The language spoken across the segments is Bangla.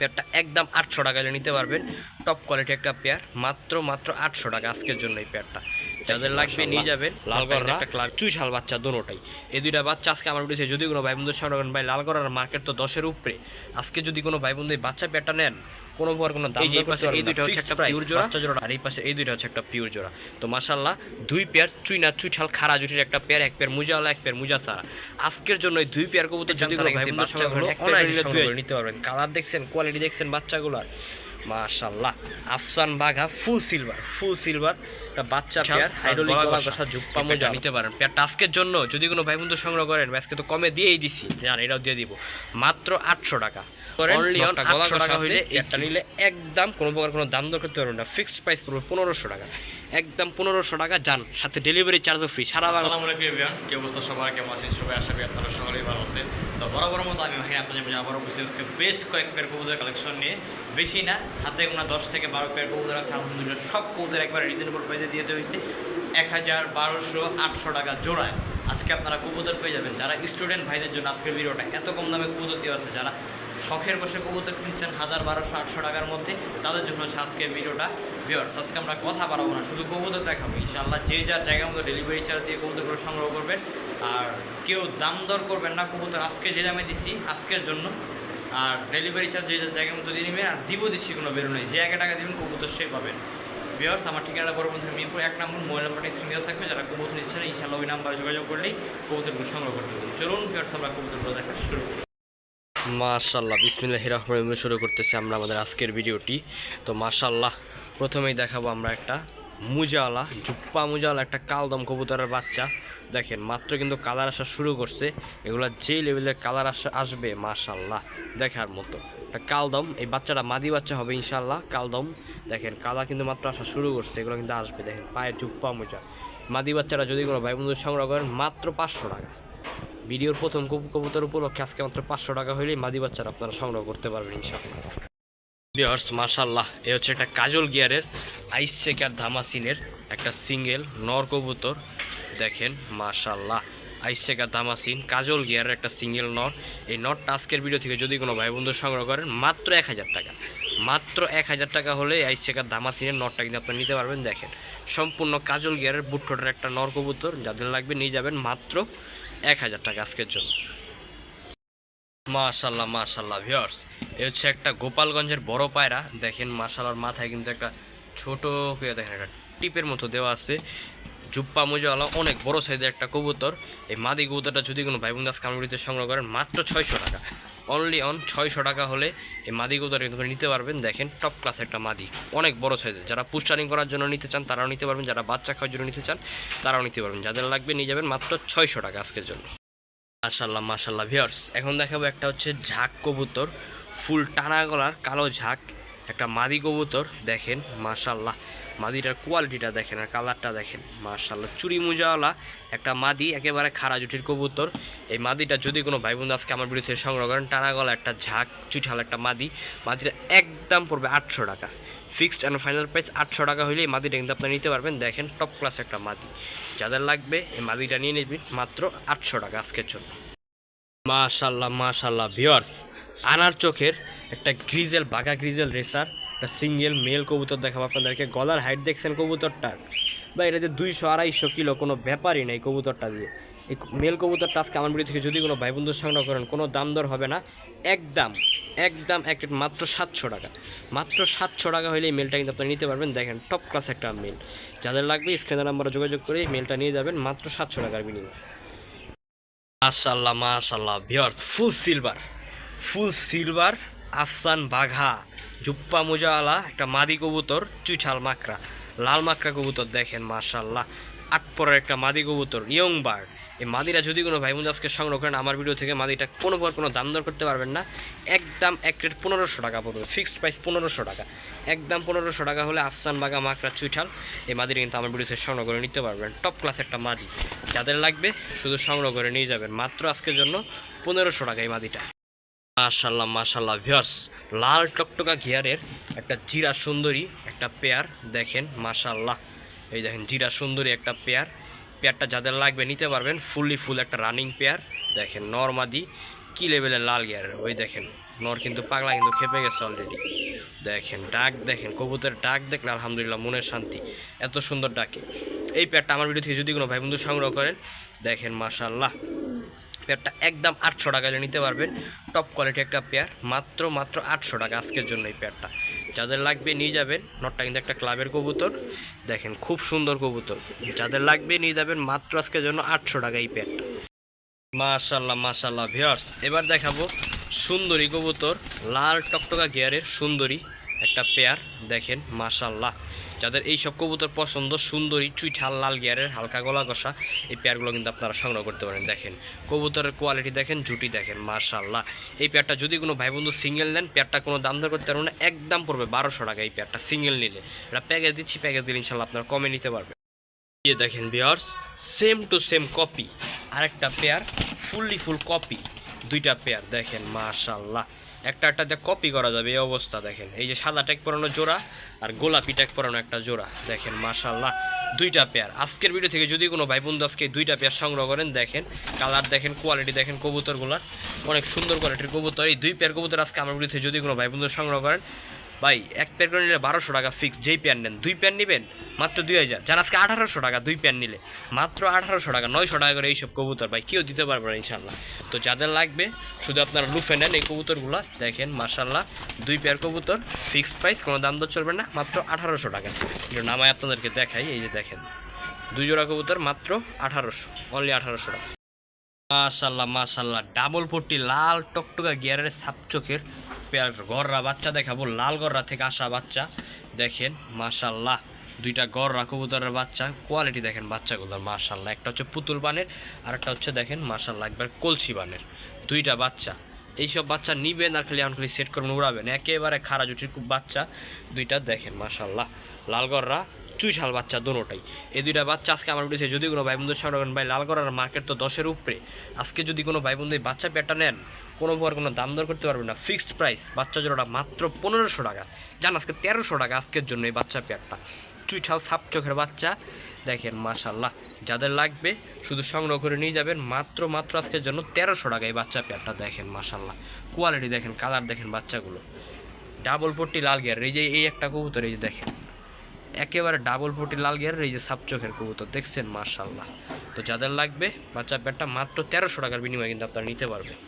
পেয়ারটা একদম আটশো টাকা নিতে পারবেন। টপ কোয়ালিটি একটা পেয়ার, মাত্র মাত্র আটশো টাকা আজকের জন্য এই পেয়ারটা। যাদের লাগবে নিয়ে যাবেন। লালগড়রা একটা ক্লাব চুইশাল বাচ্চা দোনোটাই এই দুইটা বাচ্চা আজকে আমার উঠেছে যদি কোনো ভাই বন্ধুর সঙ্গে ভাই লালগড়ার মার্কেট তো দশের উপরে। আজকে যদি কোনো ভাই বন্ধু বাচ্চা পেয়ারটা নেন কোনো প্রকার কোনো দাম এই পাশে এই না। দুইটা হচ্ছে একটা pure জোড়া। বাচ্চা জোড়া আর এই পাশে এই দুইটা হচ্ছে একটা পিওর জোড়া। তো মাশাল্লাহ দুই পেয়ার চুইনা চুইঠাল খারা জুটির একটা পেয়ার এক পেয়ার মুজাওয়ালা এক পেয়ার মুজা সারা আজকের জন্য এই দুই পেয়ার কবুতর যদি কোনো ভাই বন্ধুর সঙ্গে নিতে পারবেন। কালার দেখছেন কোয়ালিটি দেখছেন বাচ্চাগুলোর। মাশাল্লাহ আফসান বাঘা ফুল সিলভার ফুল সিলভার একটা বাচ্চা পেয়ার হাইড্রোলিক জুপ্পা এই মোজা নিতে পারেন। পেয়ারটা আজকের জন্য যদি কোনো ভাই বন্ধু সংগ্রহ করেন আজকে তো কমে দিয়েই দিছি। জান এটাও দিয়ে দিব। মাত্র আটশো টাকা। অনলি অন নটটা গলা আটশো টাকা হইলে একটা নিলে একদম কোনো প্রকার কোনো দাম দর করতে পারবেন না। ফিক্সড প্রাইস পড়বে পনেরোশো টাকা। একদম পনেরোশো টাকা যান। সাথে ডেলিভারি চার্জও ফ্রি সারা বাংলা কি অবস্থা সবার? কেমন আছেন? সবাই আশা করি আপনারা সকলেই ভালো আছেন। তো বরাবর মতো আমি ভাই আপনাদের মাঝে আবারও বুঝতে আজকে বেশ কয়েক পেয়ার কবুতর কালেকশন নিয়ে। বেশি না, হাতে গোনা দশ থেকে বারো পেয়ার কবুতর আছে। আলহামদুলিল্লাহ সব কবুতর একবার রিজনেবল প্রাইসে দিয়ে দেওয়া হয়েছে। এক হাজার বারোশো আটশো টাকা জোড়ায়। আজকে আপনারা কবুতর পেয়ে যাবেন। যারা স্টুডেন্ট ভাইদের জন্য আজকের ভিডিওটা এত কম দামে কবুতর দেওয়া আছে, যারা শখের বসে কবুতর কিনছেন হাজার বারোশো আটশো টাকার মধ্যে, তাদের জন্য হচ্ছে আজকে ভিডিওটা ভিওর্স আজকে আমরা কথা বাড়াবো না, শুধু কবুতর দেখাবো। ইনশাআল্লাহ যে যার জায়গা মতো ডেলিভারি চার্জ দিয়ে কবুতরগুলো সংগ্রহ করবেন আর কেউ দাম দর করবেন না কবুতর, আজকে যে দামে দিছি, আজকের জন্য। আর ডেলিভারি চার্জ যে জায়গার জায়গা মতো দিয়ে নেবেন আর দিব দিচ্ছি কোনো বেরো নেই। যে একে টাকা দেবেন, কবুতর সে পাবেন। ভিওর্স আমার ঠিকানা বড় বন্ধু মিরপুর এক নম্বর, মোবাইল নাম্বারটা স্ক্রিনে দেওয়া থাকবে। যারা কবুতর নিচ্ছেন, ইনশাআল্লাহ ওই নাম্বারে যোগাযোগ করলেই কবুতরগুলো সংগ্রহ করতে পারবেন। চলুন ভিওর্স আমরা কবুতরগুলো দেখা শুরু করি। মাশাল্লাহ বিসমিল্লাহ রহমান শুরু করতেছি আমরা আমাদের আজকের ভিডিওটি। তো মাশাল্লাহ প্রথমেই দেখাবো আমরা একটা মুজাওয়ালা জুপ্পা মুজাওয়ালা একটা কালদম কবুতরের বাচ্চা। দেখেন, মাত্র কিন্তু কালার আসা শুরু করছে। এগুলো যে লেভেলের কালার আসা আসবে মাশাল্লাহ দেখার মতো। একটা কালদম, এই বাচ্চাটা মাদি বাচ্চা হবে ইনশাল্লাহ কালদম। দেখেন, কালার কিন্তু মাত্র আসা শুরু করছে, এগুলো কিন্তু আসবে। দেখেন পায়ে জুপ্পা মোজা। মাদি বাচ্চারা যদি কোনো ভাই বন্ধু সংগ্রহ করেন, মাত্র পাঁচশো টাকা। ভিডিওর প্রথম কবু- কবুতর উপলক্ষে আজকে মাত্র পাঁচশো টাকা হলেই মাদি বাচ্চারা আপনারা সংগ্রহ করতে পারবেন ইনশাআল্লাহ। বিয়ার্স মাশাল্লাহ এ হচ্ছে একটা কাজল গিয়ারের আইস চেকার ধামাসিনের একটা সিঙ্গেল নর কবুতর। দেখেন মাশাল্লাহ আইস চেকার ধামাসিন কাজল গিয়ারের একটা সিঙ্গেল নর। এই নটটা আজকের ভিডিও থেকে যদি কোনো ভাই বন্ধু সংগ্রহ করেন, মাত্র এক হাজার টাকা। মাত্র এক হাজার টাকা হলে আইস চেকার ধামাসিনের নটটা কিন্তু আপনারা নিতে পারবেন। দেখেন, সম্পূর্ণ কাজল গিয়ারের বুট্টোটার একটা নর কবুতর। যাদের লাগবে নিয়ে যাবেন মাত্র এক হাজার টাকা আজকের জন্য। মাশাল্লাহ মাশাল্লাহ ভিওর্স এ হচ্ছে একটা গোপালগঞ্জের বড় পায়রা। দেখেন মার্শালার মাথায় কিন্তু একটা ছোট করে দেখেন, একটা টিপের মতো দেওয়া আছে। জুপ্পা মুজাওয়ালা অনেক বড় সাইজের একটা কবুতর। এই মাদি কবুতরটা যদি কোনো ভাই বোনদাস কামড়িতে সংগ্রহ করেন, মাত্র ছয়শো টাকা। অনলি অন ছয়শো টাকা হলে এই মাদি কবুতর কিন্তু নিতে পারবেন। দেখেন টপ ক্লাস একটা মাদি। অনেক বড় সাইজের। যারা পুস্টারিং করার জন্য নিতে চান, তারাও নিতে পারবেন। যারা বাচ্চা খাওয়ার জন্য নিতে চান, তারাও নিতে পারবেন। যাদের লাগবে নিয়ে যাবেন মাত্র ছয়শো টাকা আজকের জন্য। মাশাল্লাহ মাশাল্লাহ ভিউয়ার্স এখন দেখাবো একটা হচ্ছে ঝাঁক কবুতর। ফুল টানা গলার কালো ঝাঁক, একটা মাদি কবুতর দেখেন মাশাল্লাহ মাদিটার কোয়ালিটিটা দেখেন আর কালারটা দেখেন মাশাল্লাহ চুরি মুজাওয়ালা একটা মাদি, একেবারে খাড়া জুটির কবুতর। এই মাদিটা যদি কোনো ভাই বন্ধু আজকে আমার বিরুদ্ধে সংগ্রহ করেন, টানা গলা একটা ঝাঁক, চুঠাল একটা মাদি, মাদিটা একদম পড়বে আটশো টাকা। ফিক্সড অ্যান্ড ফাইনাল প্রাইস আটশো টাকা হলে এই মাদিটা কিন্তু আপনারা নিতে পারবেন। দেখেন টপ ক্লাস একটা মাদি। যাদের লাগবে, এই মাদিটা নিয়ে নেবেন মাত্র আটশো টাকা আজকের জন্য। মাশাল্লাহ মাশাল্লাহ ভিওয়ার্স আনার চোখের একটা গ্রিজেল বাঘা গ্রিজেল রেসার, একটা সিঙ্গেল মেল কবুতর দেখাবো আপনাদেরকে। গলার হাইট দেখছেন কবুতরটার বা এটা যে দুইশো আড়াইশো কিলো কোনো ব্যাপারই নেই কবুতরটা দিয়ে। এই মেল কবুতরটা আজকে আমার বাড়ি থেকে যদি কোনো ভাই বন্ধুর সংগ্রহ করেন, কোনো দাম দর হবে না। একদম একদম এক মাত্র সাতশো টাকা। মাত্র সাতশো টাকা হলে এই মেলটা কিন্তু আপনি নিতে পারবেন। দেখেন টপ ক্লাস একটা মেল। যাদের লাগবে স্ক্রিনের নাম্বারে যোগাযোগ করে এই মেলটা নিয়ে যাবেন মাত্র সাতশো টাকার বিনিময়ে। মাশাল্লাহ মাশাল্লাহ viewer full silver full silver, আফসান বাঘা, জুপ্পা মোজাওয়ালা একটা মাদি কবুতর, চুইঠাল মাকড়া। লাল মাকড়া কবুতর দেখেন মাশাল্লাহ আট পরের একটা মাদি কবুতর, ইয়ং বার্ড এই মাদিরা যদি কোনো ভাই আজকে সংগ্রহ করেন, আমার ভিডিও থেকে মাদিটা কোনো প্রকার কোনো দাম দর করতে পারবেন না। একদম এক রেট পনেরোশো টাকা পড়বে ফিক্সড প্রাইস পনেরোশো টাকা। একদম পনেরোশো টাকা হলে আফসান বাঘা, মাকড়া, চুইঠাল, এই মাদিরা কিন্তু আমার ভিডিও থেকে সংগ্রহ করে নিতে পারবেন। টপ ক্লাস একটা মাদি। যাদের লাগবে, শুধু সংগ্রহ করে নিয়ে যাবেন। মাত্র আজকের জন্য পনেরোশো টাকা এই মাদিটা। মাশাল্লাহ মাশাল্লাহ ভিয়ার্স লাল টকটকা ঘিয়ারের একটা জিরা সুন্দরী একটা পেয়ার দেখেন মাশাল্লাহ এই দেখেন, জিরা সুন্দরী একটা পেয়ার। পেয়ারটা যাদের লাগবে নিতে পারবেন, ফুললি ফুল একটা রানিং পেয়ার। দেখেন নর্মাদি কি লেভেলের লাল গিয়ারের? ওই দেখেন, নর কিন্তু পাগলা, কিন্তু খেপে গেছে অলরেডি দেখেন, ডাক দেখেন, কবুতরের ডাক দেখলে আলহামদুলিল্লাহ, মনের শান্তি। এত সুন্দর ডাকে। এই পেয়ারটা আমার ভিডিও থেকে যদি কোনো ভাই বন্ধু সংগ্রহ করেন, দেখেন মাশাল্লাহ পেয়ারটা একদম আটশো টাকা নিতে পারবেন। টপ কোয়ালিটি একটা পেয়ার, মাত্র মাত্র আটশো টাকা আজকের জন্য এই পেয়ারটা। যাদের লাগবে নিয়ে যাবেন, নটটা কিন্তু একটা ক্লাবের কবুতর। দেখেন, খুব সুন্দর কবুতর। যাদের লাগবে নিয়ে যাবেন, মাত্র আজকের জন্য আটশো টাকা এই পেয়ারটা। মাশাল্লাহ মাশাল্লাহ ভিউয়ার্স এবার দেখাবো সুন্দরী কবুতর, লাল টকটকা গিয়ারের সুন্দরী একটা পেয়ার। দেখেন মাশাল্লাহ যাদের এই সব কবুতর পছন্দ, সুন্দরী, চুইঠাল, লাল গিয়ারের, হালকা গলা কষা এই পেয়ারগুলো কিন্তু আপনারা সংগ্রহ করতে পারেন। দেখেন, কবুতরের কোয়ালিটি দেখেন, জুটি দেখেন মাশাল্লাহ এই পেয়ারটা যদি কোনো ভাই বন্ধু সিঙ্গেল নেন, পেয়ারটা কোনো দাম দর করতে পারবেন না, একদম পড়বে বারোশো টাকা এই পেয়ারটা সিঙ্গেল নিলে। এটা প্যাকেজ দিচ্ছি প্যাকেজ দিলে ইনশাল্লাহ আপনারা কমে নিতে পারবেন। ইয়ে দেখেন viewers same to same copy আরেকটা পেয়ার ফুললি ফুল কপি দুইটা পেয়ার দেখেন মাশাল্লাহ একটা একটাতে কপি করা যাবে, এই অবস্থা দেখেন। এই যে সাদা ট্যাগ পরানো জোড়া আর গোলাপি ট্যাগ পরানো একটা জোড়া। দেখেন মাশাল্লাহ দুইটা পেয়ার আজকের ভিডিও থেকে যদি কোনো ভাই বন্ধু আজকে দুইটা পেয়ার সংগ্রহ করেন, দেখেন কালার দেখেন কোয়ালিটি দেখেন কবুতরগুলার, অনেক সুন্দর কোয়ালিটির কবুতর। এই দুই পেয়ার কবুতর আজকে আমার ভিডিও থেকে যদি কোনো ভাই বন্ধু সংগ্রহ করেন ভাই, এক করে নিলে বারোশো টাকা ফিক্স যেই প্যান নেন, দুই প্যান নেবেন? মাত্র দুই হাজার। যার আজকে আঠারোশো টাকা দুই প্যান নিলে, মাত্র আঠারোশো টাকা, নয়শো টাকা করে এইসব কবুতর, ভাই, কেউ দিতে পারবে না ইনশাল্লাহ তো যাদের লাগবে, শুধু আপনারা লুফে নেন এই কবুতরগুলো, দেখেন মার্শাল্লাহ দুই পেয়ার কবুতর ফিক্সড প্রাইস কোনো দাম দর চলবে না, মাত্র আঠারোশো টাকা। এটা নামায় আপনাদেরকে দেখাই, এই যে দেখেন, দুই জোড়া কবুতর, মাত্র আঠারোশো অনলি আঠারোশো টাকা। মাশাল্লাহ মাশাল্লাহ ডাবল পট্টি, লাল টকটকা গিয়ারের সাপ চোখের পেয়ার গররা বাচ্চা দেখাবো, লাল গররা থেকে আসা বাচ্চা। দেখেন মাশাল্লাহ দুইটা গররা কবুতরের বাচ্চা, কোয়ালিটি দেখেন বাচ্চাগুলোর মাশাল্লাহ একটা হচ্ছে পুতুল বানের, আর একটা হচ্ছে দেখেন মাশাল্লাহ একবার কলসি বানের। দুইটা বাচ্চা। এইসব বাচ্চা নিবেন আর খালি এমন খালি সেট করবেন, উড়াবেন। একেবারে খারা জুটির খুব বাচ্চা। দুইটা দেখেন মাশাল্লাহ লাল গররা চুইশাল বাচ্চা দোনোটাই। এই দুইটা বাচ্চা আজকে আমার বিরুদ্ধে যদি কোনো ভাই বন্ধুর সঙ্গে ভাই, লাল করার মার্কেট তো দশের উপরে। আজকে যদি কোনো ভাই বন্ধু বাচ্চা পেয়ারটা নেন, কোনো প্রকার কোনো দাম দর করতে পারবেন না। ফিক্সড প্রাইস, বাচ্চা জোড়াটা মাত্র পনেরোশো টাকা। জান, আজকে তেরোশো টাকা আজকের জন্য এই বাচ্চা পেয়ারটা। চুইঠাল সাপ চোখের বাচ্চা। দেখেন মাশাল্লাহ যাদের লাগবে শুধু সংগ্রহ করে নিয়ে যাবেন। মাত্র মাত্র আজকের জন্য তেরোশো টাকা এই বাচ্চা পেয়ারটা। দেখেন মাশাল্লাহ কোয়ালিটি দেখেন কালার দেখেন বাচ্চাগুলো। ডাবল পট্টি লাল গিয়ার এই যে, এই একটা কবুতর, এই যে দেখেন। একেবারে ডাবল ফুটি লাল গিয়ারের এই যে সাপ চোখের কবুতর, দেখছেন? মার্শাল্লাহ তো যাদের লাগবে, বাচ্চা ব্যাটটা মাত্র তেরোশো টাকার বিনিময়ে কিন্তু আপনারা নিতে পারবেন।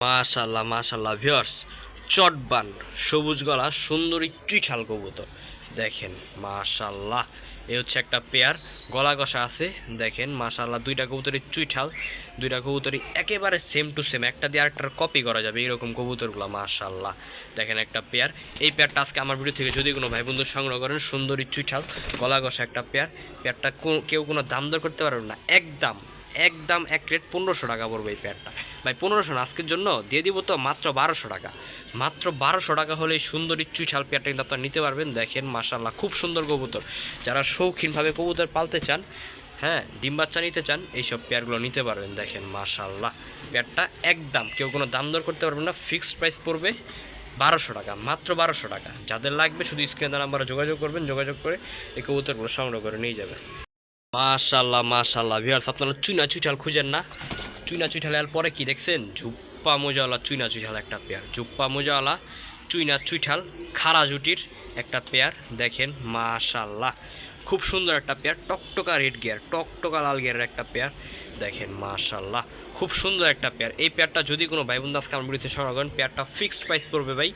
মাশাল্লাহ মাশাল্লাহ ভিওর্স চটবান, সবুজ গলা, সুন্দরী চুইঠাল কবুতর। দেখেন মাশাল্লাহ এ হচ্ছে একটা পেয়ার, গলা কষা আছে, দেখেন মাশাল্লাহ দুইটা কবুতরের চুইঠাল, দুইটা কবুতরই একেবারে সেম টু সেম একটা দিয়ে আরেকটার কপি করা যাবে, এরকম কবুতরগুলো মাশাল্লাহ দেখেন একটা পেয়ার, এই পেয়ারটা আজকে আমার ভিডিও থেকে যদি কোনো ভাই বন্ধু সংগ্রহ করেন, সুন্দরী চুইঠাল, গলা কষা একটা পেয়ার, পেয়ারটা কেউ কোনো দাম দর করতে পারবে না, একদম। একদম এক রেট পনেরোশো টাকা পড়বে এই প্যাডটা ভাই, পনেরোশো না, আজকের জন্য দিয়ে দিব তো মাত্র বারোশো টাকা। মাত্র বারোশো টাকা হলে সুন্দর চুইঠাল পেয়ারটা কিন্তু আপনারা নিতে পারবেন। দেখেন মাশাল্লাহ খুব সুন্দর কবুতর। যারা শৌখিনভাবে কবুতর পালতে চান হ্যাঁ ডিম বাচ্চা নিতে চান, এইসব পেয়ারগুলো নিতে পারবেন। দেখেন মাশাল্লাহ পেয়ারটা একদম কেউ কোনো দাম দর করতে পারবেন না। ফিক্সড প্রাইস পড়বে বারোশো টাকা, মাত্র বারোশো টাকা। যাদের লাগবে শুধু স্ক্রিনে নাম্বারে যোগাযোগ করবেন। যোগাযোগ করে এই কবুতরগুলো সংগ্রহ করে নিয়ে যাবেন। মাশাল্লাহ মাশাল্লাহ ভিউয়ার্স আপনারা চুনা চুইঠাল খুঁজেন না। চুনা চুইঠাল পরে কি দেখছেন? ঝুপ্পা মোজাওয়ালা, চুইনা চুইঠাল একটা পেয়ার ঝুপ্পা মোজাওয়ালা, চুইনা চুইঠাল, খাড়া জুটির একটা পেয়ার দেখেন মাশাল্লাহ খুব সুন্দর একটা পেয়ার টকটকা রেড গিয়ার টকটকা লাল গিয়ারের একটা পেয়ার দেখেন মাশাল্লাহ খুব সুন্দর একটা পেয়ার এই পেয়ারটা যদি কোনো ভাই আমার বিরুদ্ধে সংগ্রহ করেন পেয়ারটা ফিক্সড প্রাইস পড়বে ভাই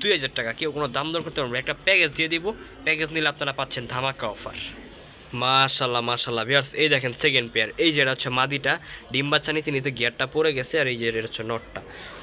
দুই হাজার টাকা। কেউ কোনো দাম দর করতে পারবে। একটা প্যাকেজ দিয়ে দিব। প্যাকেজ নিলে আপনারা পাচ্ছেন ধামাকা অফার মাশাল্লাহ মাশাল্লাহ। ভিয়ার্স এই দেখেন সেকেন্ড পেয়ার এই যেটা হচ্ছে মাদিটা, ডিম বাচ্চা নিতে নিতে গিয়ারটা পড়ে গেছে, আর এই যে এটা হচ্ছে নটটা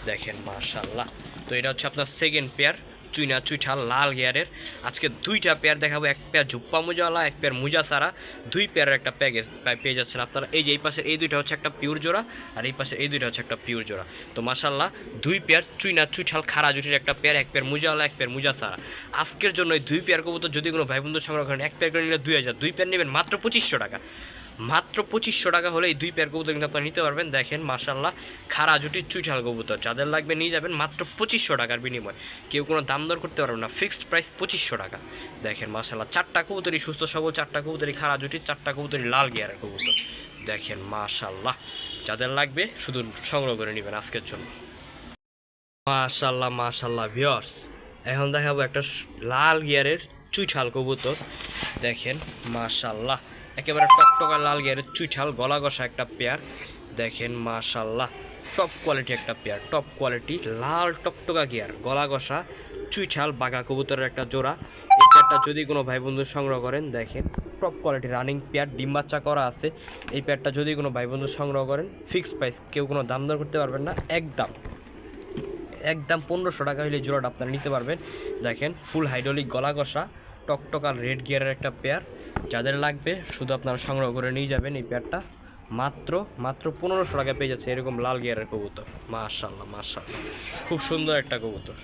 দেখেন, মাশাল্লাহ। তো এটা হচ্ছে আপনার সেকেন্ড পেয়ার চুইনা চুইঠাল লাল গিয়ারের আজকে দুইটা পেয়ার দেখাবো, এক পেয়ার ঝুপ্পা মোজাওয়ালা, এক পেয়ার মুজা সারা দুই পেয়ারের একটা প্যাকেজ পেয়ে যাচ্ছেন আপনারা। এই যে এই পাশে এই দুইটা হচ্ছে একটা পিওর জোড়া, আর এই পাশে এই দুইটা হচ্ছে একটা পিওর জোড়া। তো মাশাল্লাহ দুই পেয়ার চুইনা চুইঠাল খাড়া জুটির একটা পেয়ার এক পেয়ার মুজাওয়ালা, এক পেয়ার মুজা সারা আজকের জন্য এই দুই পেয়ার কবুতর যদি কোনো ভাই বন্ধু সংগ্রহ করেন, এক পেয়ার করে নিলে দুই হাজার। দুই পেয়ার নেবেন মাত্র পঁচিশশো টাকা। মাত্র পঁচিশশো টাকা হলে এই দুই পেয়ার কবুতর কিন্তু আপনারা নিতে পারবেন। দেখেন মাশাল্লাহ খাড়া জুটির চুইঠাল কবুতর। যাদের লাগবে নিয়ে যাবেন মাত্র পঁচিশশো টাকার বিনিময়। কেউ কোনো দাম দর করতে পারবেন না ফিক্সড প্রাইস পঁচিশশো টাকা। দেখেন মাশাল্লাহ চারটা কবুতরই সুস্থ, সবল, চারটা কবুতরই খাড়া জুটির, চারটা কবুতরই লাল গিয়ারের কবুতর। দেখেন মাশাল্লাহ যাদের লাগবে শুধু সংগ্রহ করে নেবেন আজকের জন্য। মাশাল্লাহ মাশাল্লাহ ভিওর্স এখন দেখাবো একটা লাল গিয়ারের চুইঠাল কবুতর। দেখেন মাশাল্লাহ একেবারে টকটকা লাল গিয়ারের চুইঠাল গলা কষা একটা পেয়ার। দেখেন মাশাল্লাহ টপ কোয়ালিটি একটা পেয়ার টপ কোয়ালিটি লাল টকটকা গিয়ার, গলা কষা চুইঠাল বাঘা কবুতরের একটা জোড়া। এই পেয়ারটা যদি কোনো ভাই বন্ধু সংগ্রহ করেন, দেখেন টপ কোয়ালিটি রানিং পেয়ার, ডিম বাচ্চা করা আছে। এই পেয়ারটা যদি কোনো ভাই বন্ধু সংগ্রহ করেন ফিক্স প্রাইস কেউ কোনো দাম দর করতে পারবেন না, একদম। একদম পনেরোশো টাকা হলে জোড়াটা আপনারা নিতে পারবেন। দেখেন ফুল হাইড্রোলিক গলা কষা টকটকার রেড গিয়ারের একটা পেয়ার। যাদের লাগবে, শুধু আপনারা সংগ্রহ করে নিয়ে যাবেন এই পেয়ারটা মাত্র মাত্র পনেরোশো টাকা পেয়ে যাচ্ছে এরকম লাল গিয়ারের কবুতর। মাশাল্লাহ মাশাল্লাহ খুব সুন্দর একটা কবুতর।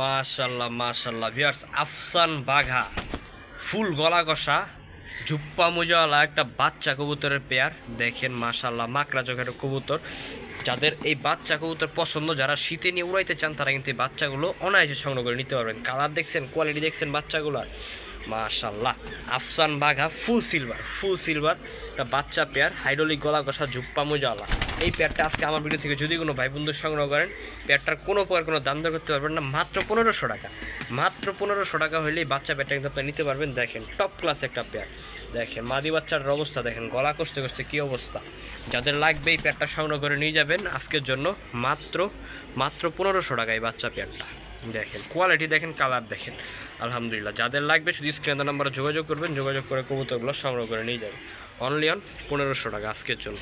মাশাল্লাহ মাশাল্লাহ ভিয়ার্স আফসান বাঘা, ফুল গলা কষা ঝুপ্পা মোজাওয়ালা একটা বাচ্চা কবুতরের পেয়ার। দেখেন মাশাল্লাহ মাকড়া চোখের কবুতর। যাদের এই বাচ্চা কবুতর পছন্দ, যারা শীতে নিয়ে উড়াইতে চান, তারা কিন্তু এই বাচ্চাগুলো অনায়াসে সংগ্রহ করে নিতে পারবেন। কালার দেখছেন কোয়ালিটি দেখছেন বাচ্চাগুলোর। মাশাল্লাহ আফসান বাঘা ফুল সিলভার ফুল সিলভার একটা বাচ্চা পেয়ার হাইড্রোলিক গলা কষা ঝুপ্পা মোজাওয়ালা এই পেয়ারটা আজকে আমার ভিডিও থেকে যদি কোনো ভাই বন্ধু সংগ্রহ করেন পেয়ারটার কোনো প্রকার কোনো দাম দর করতে পারবেন না, মাত্র পনেরোশো টাকা। মাত্র পনেরোশো টাকা হলেই বাচ্চা পেয়ারটা কিন্তু আপনি নিতে পারবেন, দেখেন টপ ক্লাস একটা পেয়ার দেখেন, মাদি বাচ্চার অবস্থা, দেখেন, গলা কষতে কষতে কী অবস্থা। যাদের লাগবে এই পেয়ারটা সংগ্রহ করে নিয়ে যাবেন, আজকের জন্য মাত্র মাত্র পনেরোশো টাকা এই বাচ্চা পেয়ারটা দেখেন কোয়ালিটি দেখেন কালার দেখেন। আলহামদুলিল্লাহ, যাদের লাগবে শুধু স্ক্রিনের নাম্বারে যোগাযোগ করবেন, যোগাযোগ করে কবুতরগুলো সংগ্রহ করে নিয়ে যাবেন। অনলি অন পনেরোশো টাকা আজকের জন্য।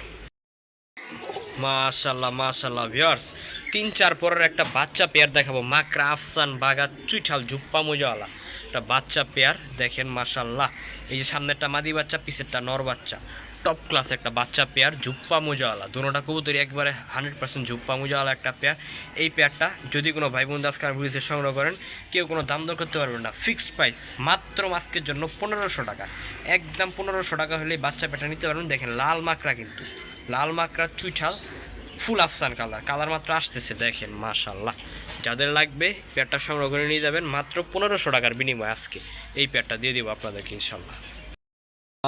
মাশাল্লাহ মাশাল্লাহ ভিউয়ার্স তিন চার পরের একটা বাচ্চা পেয়ার দেখাবো। মাকড়া আফসান বাগা চুইঠাল জুপ্পা মোজাওয়ালা। একটা বাচ্চা পেয়ার দেখেন মাশাল্লাহ এই যে সামনেরটা মাদি বাচ্চা পিছেরটা নর বাচ্চা। টপ ক্লাস একটা বাচ্চা পেয়ার জুপ্পা মোজাওয়ালা দুটোটা কবুতরি একবারে হান্ড্রেড পার্সেন্ট জুপ্পা মোজাওয়ালা একটা পেয়ার এই পেয়ারটা যদি কোনো ভাই বোন আজকাল ভিডিওতে সংগ্রহ করেন, কেউ কোনো দাম দর করতে পারবেন না। ফিক্সড প্রাইস মাত্র মাস্কের জন্য পনেরোশো টাকা। একদম পনেরোশো টাকা হলে বাচ্চা পেটা নিতে পারবেন। দেখেন, লাল মাকড়া কিন্তু। লাল মাকড়া চুইঠাল ফুল আফসান কালার কালার মাত্র আসতেছে, দেখেন মাশাল্লাহ যাদের লাগবে পেয়ারটা সংগ্রহ করে নিয়ে যাবেন। মাত্র পনেরোশো টাকার বিনিময়ে আজকে এই পেয়ারটা দিয়ে দেবো আপনাদেরকে ইনশাল্লাহ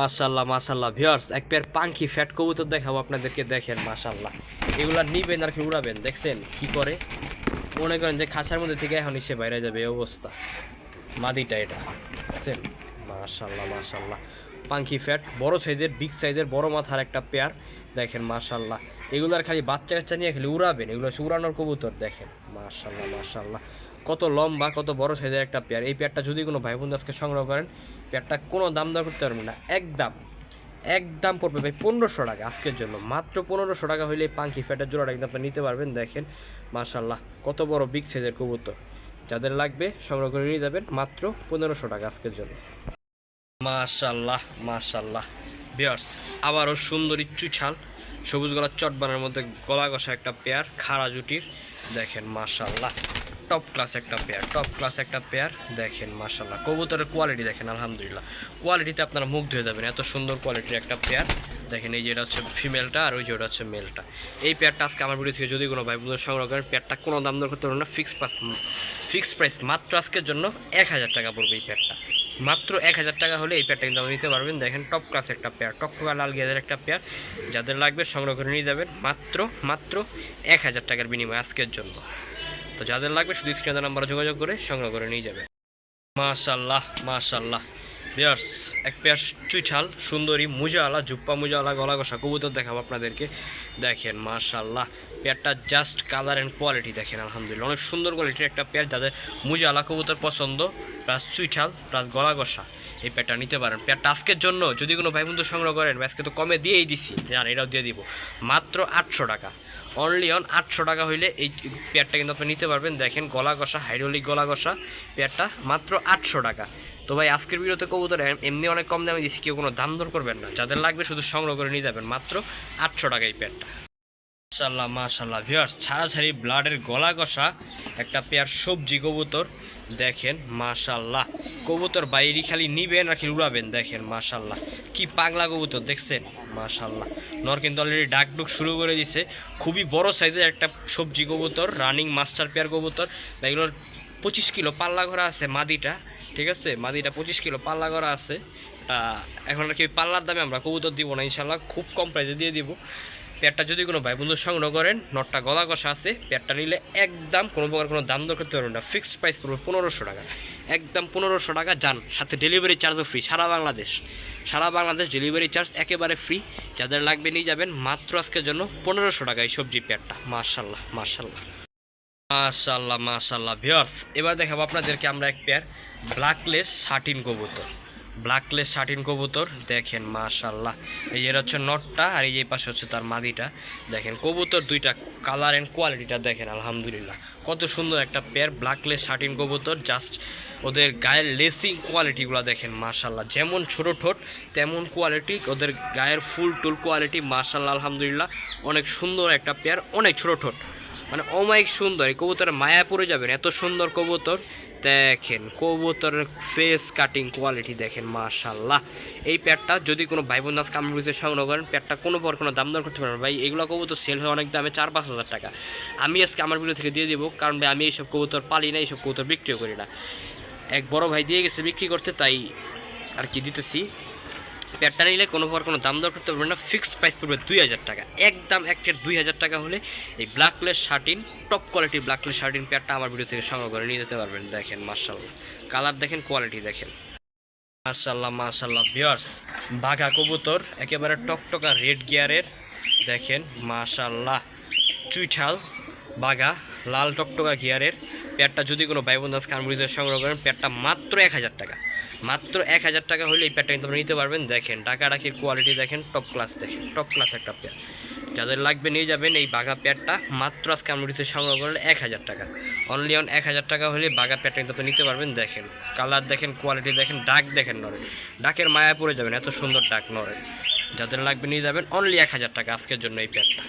মাশাল্লাহ মাশাল্লাহ ভিউয়ার্স এক পেয়ার পাঙ্কি ফ্যাট কবুতর দেখাবো আপনাদেরকে, দেখেন, মাশাল্লাহ। এগুলা নিবেন আর কি উড়াবেন, দেখছেন কি করে? মনে করেন যে খাঁচার মধ্যে থেকে এখন এসে বাইরে যাবে, এই অবস্থা। মাদিটা এটা, দেখছেন? মাশাল্লাহ মাশাল্লাহ। পাঙ্কি ফ্যাট বড় সাইজের বিগ সাইজের বড় মাথার একটা পেয়ার দেখেন, মাশাল্লাহ। এগুলার খালি বাচ্চা কাচ্চা নিয়ে খালি উড়াবেন, এগুলো উড়ানোর কবুতর, দেখেন, মাশাল্লাহ মাশাল্লাহ। কত লম্বা, কত বড় সাইজের একটা পেয়ার এই পেয়ারটা যদি কোনো ভাই বোন সংগ্রহ করেন পেয়ারটা কোনো দাম দর করতে পারবেন না। একদম একদম পড়বে ভাই পনেরোশো টাকা আজকের জন্য। মাত্র পনেরোশো টাকা হইলে পাঙ্কি ফ্যাটের জোড়াটা কিন্তু আপনি নিতে পারবেন, দেখেন। মাশাল্লাহ কত বড় বিগ সাইজের কবুতর। যাদের লাগবে সংগ্রহ করে নিয়ে যাবেন মাত্র পনেরোশো টাকা আজকের জন্য। মাশাল্লাহ মাশাল্লাহ বিয়ার্স আবারও সুন্দরী চুছাল, সবুজ গলার চটবানের মধ্যে গলা কষা একটা পেয়ার, খাড়া জুটির। দেখেন মাশাল্লাহ টপ ক্লাস একটা পেয়ার টপ ক্লাস একটা পেয়ার দেখেন মাশাল্লাহ কবুতরের কোয়ালিটি দেখেন, আলহামদুলিল্লাহ। কোয়ালিটিতে আপনারা মুগ্ধ হয়ে যাবেন, এত সুন্দর কোয়ালিটির একটা পেয়ার দেখেন এই যেটা হচ্ছে ফিমেলটা আর ওই যে ওটা হচ্ছে মেলটা এই পেয়ারটা আজকে আমার ভিডিও থেকে যদি কোনো ভাই বন্ধু সংগ্রহ করেন পেয়ারটা কোনো দাম দর করতে পারবেন না ফিক্সড প্রাইস ফিক্স প্রাইস মাত্র আজকের জন্য এক হাজার টাকা পড়বে এই পেয়ারটা মাত্র এক হাজার টাকা হলে এই পেয়ারটা কিন্তু আপনি নিতে পারবেন। দেখেন টপ ক্লাস একটা পেয়ার টপ টকা লাল গেদের একটা পেয়ার যাদের লাগবে সংগ্রহ করে নিয়ে যাবেন, মাত্র মাত্র এক হাজার টাকার বিনিময়ে আজকের জন্য। তো যাদের লাগবে শুধু স্ক্রিনের নাম্বারে যোগাযোগ করে সংগ্রহ করে নিয়ে যাবে। মাশাল্লাহ মাশাল্লাহ বিয়ার্স এক পেয়ার চুইঠাল, সুন্দরী মুজাওয়ালা জুপ্পা মুজাওয়ালা গলা কষা কবুতর দেখাবো আপনাদেরকে। দেখেন মাশাল্লাহ পেয়ারটা জাস্ট কালার অ্যান্ড কোয়ালিটি দেখেন, আলহামদুলিল্লাহ। অনেক সুন্দর কোয়ালিটির একটা পেয়ার, যাদের মুজাওয়ালা কবুতর পছন্দ, প্লাস চুইঠাল, প্লাস গলা কষা এই পেয়ারটা নিতে পারেন। পেয়ারটা আজকের জন্য যদি কোনো ভাই বন্ধু সংগ্রহ করেন, আজকে তো কমে দিয়েই দিচ্ছি জান এটাও দিয়ে দিব। মাত্র আটশো টাকা। অনলি অন আটশো টাকা হইলে এই পেয়ারটা কিন্তু আপনি নিতে পারবেন। দেখেন, গলা কষা হাইড্রোলিক গলা কষা পেয়ারটা মাত্র আটশো টাকা। তো ভাই, আজকের ভিডিওতে কবুতর এমনি অনেক কম দামে দিচ্ছি কেউ কোনো দাম দর করবেন না। যাদের লাগবে শুধু সংগ্রহ করে নিয়ে যাবেন, মাত্র আটশো টাকা এই পেয়ারটা। মাশাল্লাহ মাশাল্লাহ ভিওয়ার্স ছাড়াছাড়ি ব্লাডের গলা কষা একটা পেয়ার সবজি কবুতর। দেখেন মাশাল্লাহ কবুতর বাইরে খালি নিবেন আর খালি উড়াবেন, দেখেন মাশাল্লাহ কি পাগলা কবুতর, দেখছেন? মাশাল্লাহ নর কিন্তু অলরেডি ডাক ডুক শুরু করে দিছে। খুবই বড় সাইজের একটা সবজি কবুতর রানিং মাস্টার পেয়ার কবুতর। এগুলোর পঁচিশ কিলো পাল্লা করা আছে মাদিটা, ঠিক আছে? মাদিটা পঁচিশ কিলো পাল্লা করা আছে। এখন আর কি পাল্লার দামে আমরা কবুতর দিব না ইনশাল্লাহ খুব কম প্রাইসে দিয়ে দিব। পেয়ারটা যদি কোনো ভাই বন্ধু সংগ্রহ করেন, নটটা গলা কষা আছে পেয়ারটা নিলে একদম কোনো প্রকার কোনো দাম দর করতে পারবেন না। ফিক্সড প্রাইস পড়বে পনেরোশো টাকা। একদম পনেরোশো টাকা যান। সাথে ডেলিভারি চার্জও ফ্রি, সারা বাংলাদেশ। সারা বাংলাদেশ ডেলিভারি চার্জ একেবারে ফ্রি। যাদের লাগবে নিয়ে যাবেন, মাত্র আজকের জন্য পনেরোশো টাকা এই সবজি পেয়ারটা মার্শাল্লাহ মার্শাল্লাহ মাশাল্লাহ মাশাল্লাহ। ভিওর্স এবার দেখাবো আপনাদেরকে আমরা এক পেয়ার ব্ল্যাকলেস শার্টিন কবুতর। ব্ল্যাকলেস শার্টিন কবুতর, দেখেন মাশাল্লাহ এই এর হচ্ছে নটটা আর এই পাশে হচ্ছে তার মাদিটা। দেখেন কবুতর দুইটা কালার অ্যান্ড কোয়ালিটিটা দেখেন, আলহামদুলিল্লাহ। কত সুন্দর একটা পেয়ার ব্ল্যাকলেস শার্টিন কবুতর জাস্ট ওদের গায়ের লেসিং কোয়ালিটিগুলো দেখেন মাশাল্লাহ যেমন ছোট ঠোঁট, তেমন কোয়ালিটি ওদের গায়ের ফুল টুল কোয়ালিটি মাশাল্লাহ আলহামদুলিল্লাহ। অনেক সুন্দর একটা পেয়ার অনেক ছোট ঠোঁট। মানে অমায়িক সুন্দর, এই কবুতরের মায়া পড়ে যাবেন, এত সুন্দর কবুতর। দেখেন, কবুতরের ফেস কাটিং কোয়ালিটি দেখেন মাশাল্লাহ এই প্যাডটা যদি কোনো ভাই বোন আজকে সংগ্রহ করেন প্যাডটা কোনো পর কোনো দাম দর করতে পারেন ভাই, এগুলো কবুতর সেল হয় অনেক দামে চার পাঁচ হাজার টাকা। আমি আজকে আমার ভিডিও থেকে দিয়ে দেবো, কারণ ভাই, আমি এইসব কবুতর পালি না, এইসব কবুতর বিক্রিও করি না। এক বড় ভাই দিয়ে গেছে বিক্রি করতে, তাই আর কি দিতেছি। প্যাডটা নিলে কোনো প্রকার কোনো দাম দর করতে পারবেন না ফিক্সড প্রাইস পড়বে দুই হাজার টাকা। একদম এক একটা দুই হাজার টাকা হলে এই ব্ল্যাকলেস শার্টিন টপ কোয়ালিটির ব্ল্যাকলেস শার্টিন প্যাডটা আমার ভিডিও থেকে সংগ্রহ করে নিয়ে যেতে পারবেন, দেখেন মার্শাল্লাহ কালার দেখেন কোয়ালিটি দেখেন। মাশাল্লাহ মাশাল্লাহ বিয়ার্স বাঘা কবুতর, একেবারে টকটকা রেড গিয়ারের দেখেন মাশাল্লাহ চুইঠাল বাঘা, লাল টকটকা গিয়ারের প্যাডটা যদি কোনো আজকে আমরিতে সংগ্রহ করেন প্যাডটা মাত্র এক হাজার টাকা। মাত্র এক হাজার টাকা হলে এই প্যাডটা কিন্তু আপনি নিতে পারবেন। দেখেন ডাকাডাকির কোয়ালিটি দেখেন টপ ক্লাস দেখেন টপ ক্লাস একটা প্যাড যাদের লাগবে নিয়ে যাবেন এই বাঘা প্যাডটা মাত্র আজকে আমরা আমরিতে সংগ্রহ করলে এক হাজার টাকা। অনলি অন এক হাজার টাকা হলে বাঘা প্যাডটা কিন্তু আপনি নিতে পারবেন। দেখেন কালার দেখেন কোয়ালিটি দেখেন ডাক দেখেন নরে ডাকের মায়া পড়ে যাবেন, এত সুন্দর ডাক নরে যাদের লাগবে নিয়ে যাবেন অনলি এক হাজার টাকা আজকের জন্য এই প্যাডটা